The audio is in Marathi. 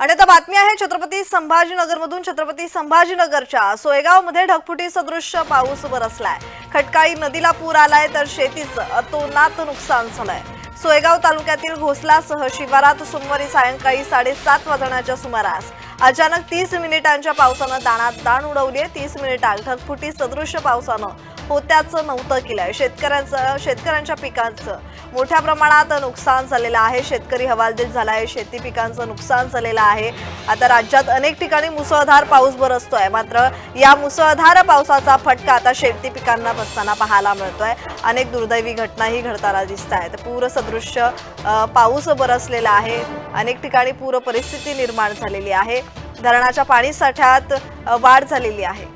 आणि आता बातमी आहे छत्रपती संभाजीनगरमधून छत्रपती संभाजीनगरच्या सोयगावमध्ये ढगफुटी सदृश पाऊस बरसलाय खटकाळी नदीला पूर आलाय तर शेतीचं अतोनात नुकसान झालंय. सोयगाव तालुक्यातील घोसलासह शिवारात सोमवारी सायंकाळी साडेसात वाजण्याच्या सुमारास अचानक तीस मिनिटांच्या पावसानं दाणात दाण उडवली तीस मिनिटात ढगफुटी सदृश्य पावसानं होत्याचं नव्हतं केलंय शेतकऱ्यांचं शेतकऱ्यांच्या पिकांचं. मोठ्या प्रमाणात नुकसान झालेलं आहे. शेतकरी हवालदिल झाला आहे शेती पिकांचं नुकसान झालेलं आहे. आता राज्यात अनेक ठिकाणी मुसळधार पाऊस बरसतोय. मात्र या मुसळधार पावसाचा फटका आता शेती पिकांना बसताना पाहायला मिळतोय. अनेक दुर्दैवी घटनाही घडताना दिसत आहेत पूरसदृश्य पाऊस बरसलेला आहे. अनेक ठिकाणी पूर परिस्थिती निर्माण झालेली आहे. धरणाच्या पाणीसाठ्यात वाढ झालेली आहे.